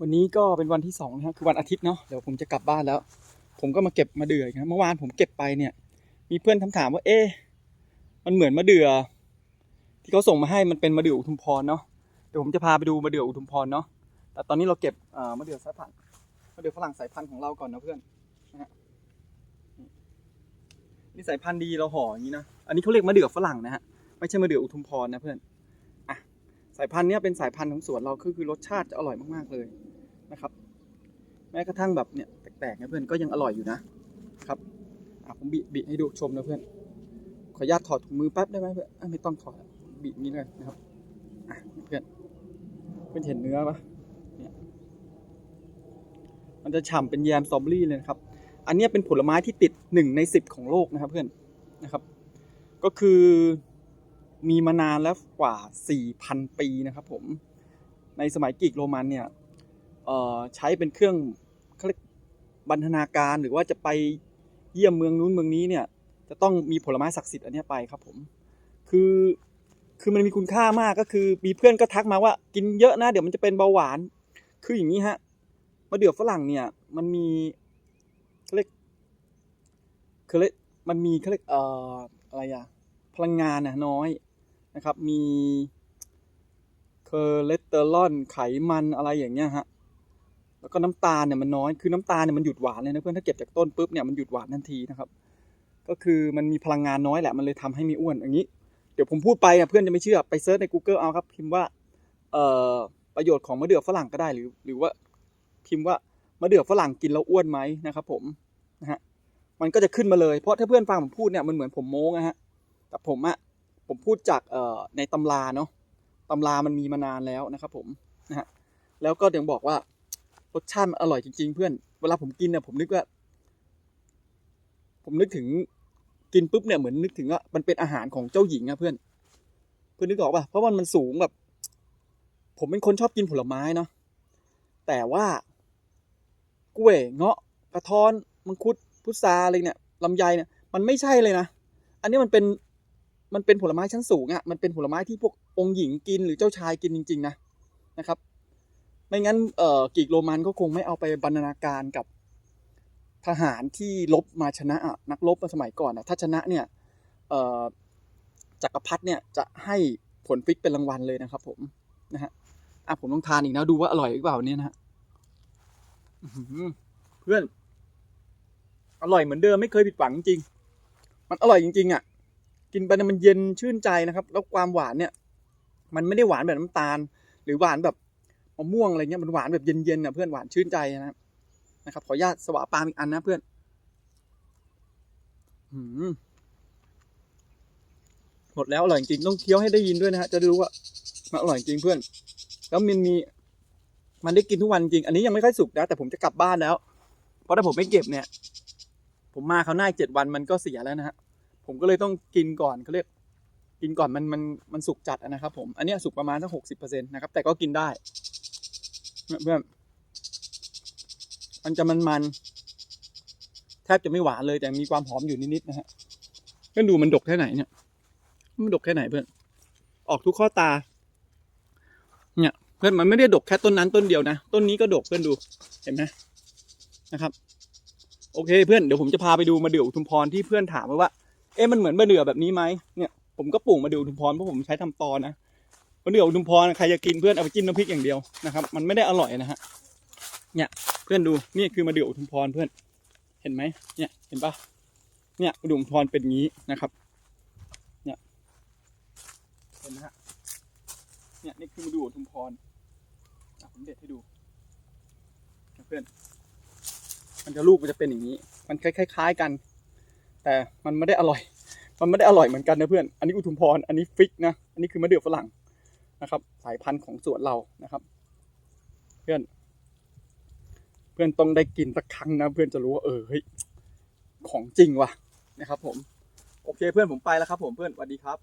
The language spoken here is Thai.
วันนี้ก็เป็นวันที่สองนะฮะคือวันอาทิตย์เนาะเดี๋ยวผมจะกลับบ้านแล้ว ผมก็มาเก็บมะเดืออีกนะเมื่อวานผมเก็บไปเนี่ย มีเพื่อนถามถามว่าเอ๊ะมันเหมือนมะเดือ ที่เขาส่งมาให้มันเป็นมะเดืออุทุมพรเนาะเดี๋ยวผมจะพาไปดูมะเดืออุทุมพรเนาะแต่ตอนนี้เราเก็บอ่อมะเดือสายพันธุ์มะเดือฝรั่งสายพันธุ์ของเราก่อนนะเพื่อนนะฮะนี่สายพันธุ์ดีเราห่ออย่างนี้นะอันนี้เขาเรียกมะเดือฝรั่งนะฮะไม่ใช่มะเดืออุทุมพรนะเพื่อน สายพันธุ์นี้เป็นสายพันธุ์ของสวนเราคือคือรสชาติจะอร่อยมากๆเลยนะครับ แม้กระทั่งแบบเนี่ยแปลกๆนะเพื่อนก็ยังอร่อยอยู่นะครับอะผมบีบีให้ดูชมนะเพื่อน ขออนุญาตถอดถุงมือแป๊บได้ไหมเพื่อนไม่ต้องถอดบีบนี้เลยนะครับอะเพื่อนเพื่อนเห็นเนื้อปะเนี่ยมันจะฉ่ำเป็นแยมสตรอเบอรี่เลยนะครับ อันนี้เป็นผลไม้ที่ติดหนึ่งในสิบของโลกนะครับเพื่อนนะครับ ก็คือ มีมานานแล้วกว่า 4,000 ปีนะครับผม ในสมัยกรีกโรมันเนี่ยใช้เป็นเครื่องบรรณาการหรือว่าจะไปเยี่ยมเมืองนู้นเมืองนี้เนี่ยจะต้องมีผลไม้ศักดิ์สิทธิ์อันนี้ไปครับผม คือคือมันมีคุณค่ามากก็คือมีเพื่อนก็ทักมาว่ากินเยอะนะเดี๋ยวมันจะเป็นเบาหวาน คืออย่างนี้ฮะมะเดื่อฝรั่งเนี่ยมันมีเขาเรียกเขาเรียกมันมีเขาเรียกเอ่ออะไรอะพลังงานนะน้อย นะครับมีเคอเลสเตอรอลไขมันอะไรอย่างเงี้ยฮะแล้วก็น้ำตาลเนี่ยมันน้อยคือน้ำตาลเนี่ยมันหยุดหวานเลยนะเพื่อนถ้าเก็บจากต้นปุ๊บเนี่ยมันหยุดหวานทันทีนะครับ ก็คือมันมีพลังงานน้อยแหละมันเลยทำให้ม่อ้วนอย่างนี้ เดี๋ยวผมพูดไปอะเพื่อนจะไม่เชื่อไปเซิร์ชใน Google เอาครับพิมพ์ว่าเอ่อประโยชน์ของมะเดื่อฝรั่งก็ได้หรือ หรือว่าพิมพ์ว่ามะเดื่อฝรั่งกินแล้วอ้วนไหมนะครับผมนะฮะมันก็จะขึ้นมาเลยเพราะถ้าเพื่อนฟังผมพูดเนี่ยมันเหมือนผมโม้นะฮะแต่ผมอะ ผมพูดจากเอ่อในตำราเนาะตำรามันมีมานานแล้วนะครับผมนะฮะแล้วก็ยังบอกว่ารสชาติมันอร่อยจริง ๆ เพื่อนเวลาผมกินเนี่ยผมนึกว่า ผมนึกถึงกินปุ๊บเนี่ยเหมือนนึกถึงว่ามันเป็นอาหารของเจ้าหญิงอะเพื่อน เพื่อนนึกออกป่ะเพราะมันมันสูงแบบ ผมเป็นคนชอบกินผลไม้เนาะแต่ว่ากล้วยเงาะกระท้อนมังคุดพุทราอะไรเนี่ยลำไยเนี่ยมันไม่ใช่เลยนะ อันนี้มันเป็น มันเป็นผลไม้ชั้นสูงอะ่ะมันเป็นผลไม้ที่พวกองค์หญิงกินหรือเจ้าชายกินจริง ๆ นะนะครับ ไม่งั้นเอ่อกรีกโรมันก็คงไม่เอาไปบรรณาการกับทหารที่ลบมาชนะอะนักรบมาสมัยก่อนอะถ้าชนะเนี่ยเอ่อจักรพรรดิเนี่ยจะให้ผลฟิกเป็นรางวัลเลยนะครับ ผมนะฮะอะผมต้องทานอีกนะดูว่าอร่อยหรือเปล่าเนี่ยนะฮะเพื่อน อร่อยเหมือนเดิมไม่เคยผิดหวังจริงๆมันอร่อยจริงๆอะ กินไปเนี่ยมันเย็นชื่นใจนะครับ แล้วความหวานเนี่ย มันไม่ได้หวานแบบน้ำตาล หรือหวานแบบมะม่วงอะไรเงี้ยมันหวานแบบเย็นๆอะเพื่อนหวานชื่นใจนะครับนะครับ ขออนุญาตสวาปามอีกอันนะเพื่อนหมดแล้วอร่อยจริงต้องเคี้ยวให้ได้ยินด้วยนะฮะจะได้รู้ว่ามันอร่อยจริงเพื่อน แล้วมันมี มันได้กินทุกวันจริง อันนี้ยังไม่ค่อยสุกนะแต่ผมจะกลับบ้านแล้ว เพราะถ้าผมไม่เก็บเนี่ย ผมมาเขาหน้าเจ็ดวันมันก็เสียแล้วนะฮะ ผมก็เลยต้องกินก่อนเขาเรียกกินก่อนมันมันมันสุกจัดนะครับ ผมอันนี้สุกประมาณสักหกสิบเปอร์เซ็นต์นะครับ แต่ก็กินได้เพื่อนมันจะมันมันๆแทบจะไม่หวานเลยแต่มีความหอมอยู่นิดๆนะฮะเพื่อนดูมันดกแค่ไหนเนี่ย มันดกแค่ไหนเพื่อน ออกทุกข้อตา เนี่ย เพื่อนมันไม่ได้ดกแค่ต้นนั้นต้นเดียวนะ ต้นนี้ก็ดกเพื่อนดู เห็นไหมนะครับ โอเคเพื่อนเดี๋ยวผมจะพาไปดูมาเดื่ออุทุมพรที่เพื่อนถามมาว่า เอ๊ะมันเหมือนมะเดื่อแบบนี้ไหมเนี่ยผมก็ปลูกมาเดื่ออุทุมพรเพราะผมใช้ทำตอนะมะเดื่ออุทุมพรใครจะกินเพื่อนเอาไปจิ้มน้ำพริกอย่างเดียวนะครับ มันไม่ได้อร่อยนะฮะเนี่ยเพื่อนดูนี่คือมะเดื่ออุทุมพรเพื่อน เห็นไหมเนี่ยเห็นปะเนี่ยมะเดื่ออุทุมพรเป็นงี้นะครับ เนี่ยเห็นไหมฮะเนี่ยนี่คือมะเดื่ออุทุมพรผมเด็ดให้ดูเพื่อน มันจะลูกมันจะเป็นอย่างนี้ มันคล้ายๆกัน แต่มันไม่ได้อร่อย มันไม่ได้อร่อยเหมือนกันนะเพื่อน อันนี้อุทุมพร อันนี้ฟิกนะ อันนี้คือมะเดื่อฝรั่งนะครับ สายพันธุ์ของสวนเรานะครับ เพื่อน เพื่อนต้องได้กินสักครั้งนะ เพื่อนจะรู้ว่าเออเฮ้ยของจริงว่ะนะครับ ผม โอเคเพื่อนผมไปแล้วครับ ผมเพื่อนสวัสดีครับ